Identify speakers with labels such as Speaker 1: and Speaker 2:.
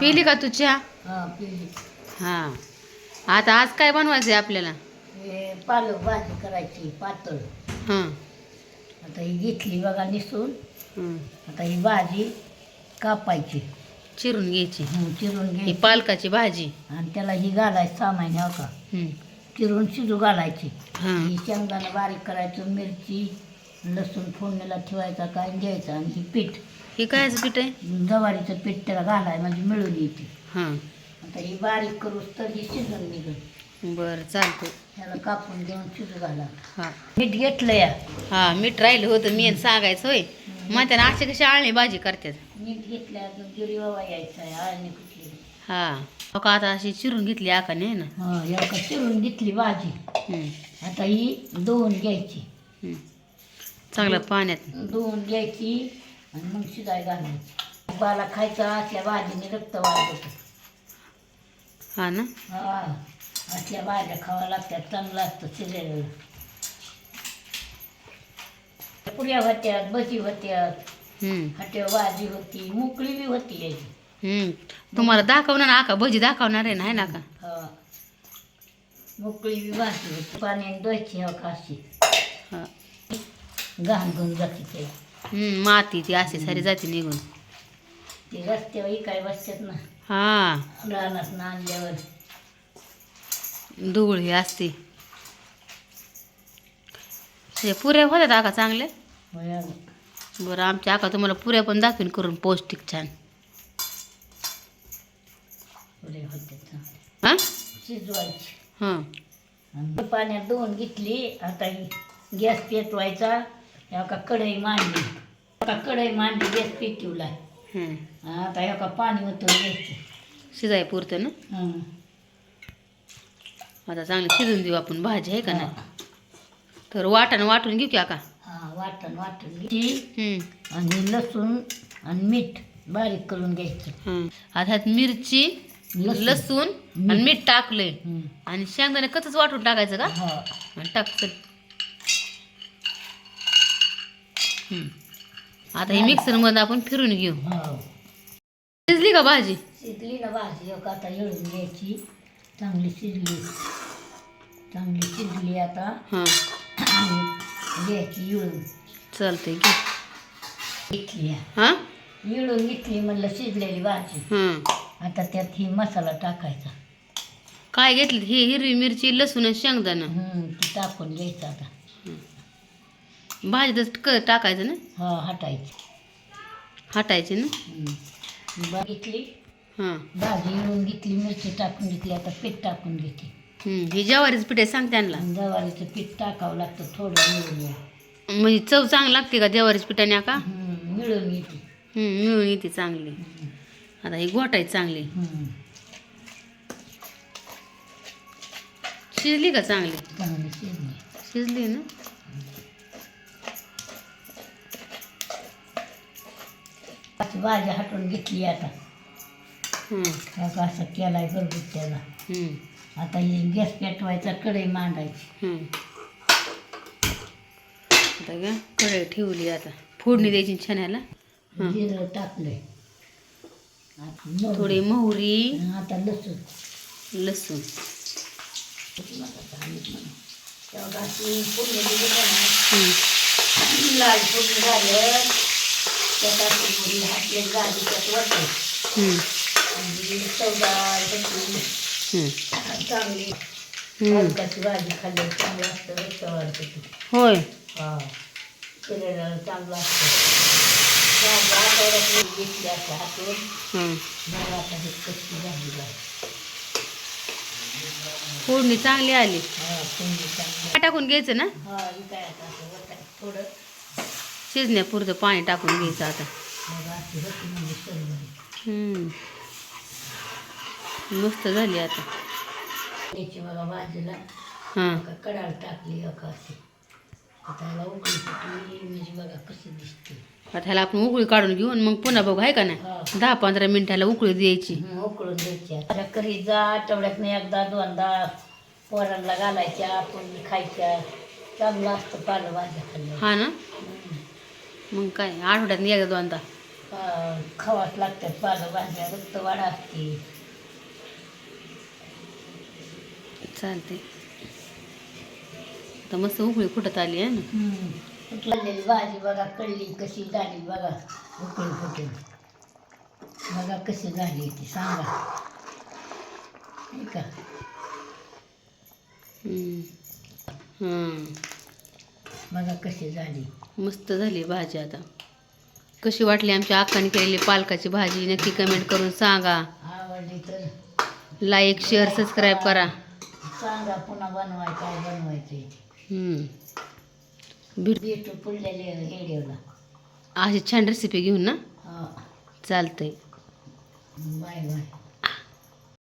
Speaker 1: पिली का तू चहा
Speaker 2: हा पिली.
Speaker 1: हा. आता आज काय बनवायचं आहे आपल्याला?
Speaker 2: हे पालक भाजी करायची पातळ.
Speaker 1: हां.
Speaker 2: आता ही घेतली बघा निसून.
Speaker 1: हं.
Speaker 2: आता ही भाजी कापायची.
Speaker 1: चिरून घ्यायची.
Speaker 2: हं, चिरून
Speaker 1: ही
Speaker 2: घ्यायची.
Speaker 1: पालकाची भाजी.
Speaker 2: आणि त्याला ही घालायची सामान्य हो का
Speaker 1: हं.
Speaker 2: चिरून शिजू घालायची.
Speaker 1: हां.
Speaker 2: ही शेंगदाणा बारीक करायचं मिरची लसूण फोडणीला ठेवायचा काय घ्यायचा आणि ही पीठ.
Speaker 1: हे कायचं पीठ आहे?
Speaker 2: जवारीचं पीठ त्याला घालाय म्हणजे मिळून येते.
Speaker 1: हां.
Speaker 2: आता ही बारीक करूस तर ही शिजून निघत
Speaker 1: बरं चालतं
Speaker 2: त्याला कापून घेऊन शिजू घाला.
Speaker 1: हां.
Speaker 2: मीठ घेतलं या.
Speaker 1: हां मीठ राहिलं होतं मी सांगायचं होय. म्हणते ना अशी कशी आळणी भाजी करतात
Speaker 2: मीठ घेतल्या गिरी बाबा यायचा आहे आळणी कुठली?
Speaker 1: हां. हो का आता अशी चिरून घेतली आकाने आहे ना?
Speaker 2: हा या का चिरून घेतली भाजी. आता ही धुवून घ्यायची.
Speaker 1: चांगलं पाण्यात.
Speaker 2: धुवून घ्यायची आणि मग शिजाय घालायची बाला खायचा असल्या भाजीने रक्त वाढत
Speaker 1: हा ना?
Speaker 2: हा असल्या भाज्या खावा लागतात चांगलं असतं शिजलेलं. पुऱ्या होत्यात भजी होत्यात. हट्या भाजी होती मोकळी बी होती याची.
Speaker 1: तुम्हाला दाखवणार ना आका भजी दाखवणार आहे ना आहे ना का
Speaker 2: हा. मोकळी बी भाजी होती पाण्याने धुवायची हो का अशी.
Speaker 1: हां.
Speaker 2: घाण घेऊन जाते ते.
Speaker 1: हं, माती ती अशी सारी जाते निघून.
Speaker 2: ते रस्त्यावर इकाय बसतात ना.
Speaker 1: हा.
Speaker 2: रानात ना आणल्यावर.
Speaker 1: धूळ ही असते. हे पुऱ्या होत्यात आका चांगले. बरं आमच्या आका तुम्हाला पुऱ्या पण दाखवीन करून पौष्टिक छान. हां?
Speaker 2: शिजवायची.
Speaker 1: हां.
Speaker 2: आणि पाण्यात धुवून घेतली. आता ही गॅस पेटवायचा. या का कढई मांडली. का कढई मांडली गॅस पेटवलाय
Speaker 1: हं.
Speaker 2: आता ह्या का पाणी होतं घ्यायचं.
Speaker 1: शिजाय पुरतं ना. आता चांगली शिजून देऊ आपण भाजी आहे का नाही? तर वाटण वाटून घेऊ की
Speaker 2: हा वाटण घ्यायची.
Speaker 1: हं.
Speaker 2: आणि लसूण आणि मीठ बारीक करून घ्यायचं.
Speaker 1: आता मिरची
Speaker 2: लसूण.
Speaker 1: आणि मीठ. टाकलंय. आणि शेंगदाणे कचच वाटून टाकायचं का?
Speaker 2: हा
Speaker 1: आणि टाक चल. हं. आता हे मिक्सरमध्ये आपण फिरून घेऊ.
Speaker 2: हो
Speaker 1: शिजली का भाजी?
Speaker 2: शिजली ना भाजी. एक आता येळून घ्यायची. चांगली शिजली. चांगली शिजली आता.
Speaker 1: हां.
Speaker 2: घ्यायची येळून
Speaker 1: चालतंय घे.
Speaker 2: घेतली.
Speaker 1: हां?
Speaker 2: येळून घेतली म्हणलं शिजलेली भाजी.
Speaker 1: हां
Speaker 2: आता त्यात ही मसाला टाकायचा.
Speaker 1: काय घेतली? ही हिरवी मिरची लसूण आणि शेंगदाणं.
Speaker 2: ती टाकून घ्यायचं आता.
Speaker 1: भाजीतच क टाकायचं ना?
Speaker 2: हा हटायची.
Speaker 1: हटायची ना?
Speaker 2: हं. बघितली
Speaker 1: हां.
Speaker 2: भाजी येळून घेतली मिरची टाकून घेतली आता पीठ टाकून घेते.
Speaker 1: हं. ही ज्वारीचं पीठ आहे सांग त्यांना.
Speaker 2: आणि जवारीचं पीठ टाकावं लागतं थोडं मिळून ये.
Speaker 1: म्हणजे चव चांगली लागते का ज्वारीच्या पिठाने का?
Speaker 2: मिळून येते.
Speaker 1: मिळून येते चांगली. आता ही गोटायची चांगली. शिजली का चांगली?
Speaker 2: चांगली शिजली.
Speaker 1: शिजली ना?
Speaker 2: अशी भाजी हटवून घेतली आता. असं केलाय घरगुत त्याला. आता ही गॅस पेटवायचा कढई मांडायची.
Speaker 1: हं. आता का कढई ठेवली आता. फोडणी द्यायची छान्याला हं.
Speaker 2: जिरं टाकलंय. आता मोहरी.
Speaker 1: थोडी मोहरी.
Speaker 2: आता लसूण.
Speaker 1: लसूण.
Speaker 2: फोडणी दिली का नाही? लाल फोडणी झालं
Speaker 1: होय.
Speaker 2: चांगलं
Speaker 1: चांगली आली. टाकून घ्यायचं ना?
Speaker 2: थोडं
Speaker 1: शिजण्यापुरतं पाणी टाकून घ्यायचं आता. मस्त झाली आता.
Speaker 2: त्याची बघा भाजीला
Speaker 1: हां.
Speaker 2: कडाळ टाकली अशी. आता ह्याला उकळी म्हणजे बघा कशी दिसते.
Speaker 1: आता ह्याला आपण उकळी काढून घेऊन मग पुन्हा बघू आहे का नाही? दहा पंधरा मिनिटाला उकळी द्यायची.
Speaker 2: उकळून द्यायची. आता करी जा आठवड्यातनं एकदा दोनदा पोरांना घालायच्या आपण खायच्या. चांगलं असतं पालेभाज्या खाल्ल्या
Speaker 1: हा ना. मग काय आठवड्यात एकदा दोनदा.
Speaker 2: पा खावाच लागतात पालेभाज्या रक्त वाढ असते.
Speaker 1: चालते आता मस्त उकळी फुटत आली आहे ना?
Speaker 2: फुटलेली भाजी बघा कळली कशी झाली बघा. उकळी फुटून बघा कशी झाली ती सांगा. नाही का?
Speaker 1: हम्म. हम्म.
Speaker 2: बघा कशी झाली.
Speaker 1: मस्त झाली भाजी आता. कशी वाटली आमच्या अक्काने केलेली पालकाची भाजी? नक्की कमेंट करून सांगा.
Speaker 2: आवडली तर.
Speaker 1: लाईक शेअर सबस्क्राईब करा.
Speaker 2: सांगा पुन्हा बनवाय काय बनवायचं बीट पुरलेले
Speaker 1: अशी छान रेसिपी घेऊन ना?
Speaker 2: हा.
Speaker 1: चालतंय.
Speaker 2: Bye bye.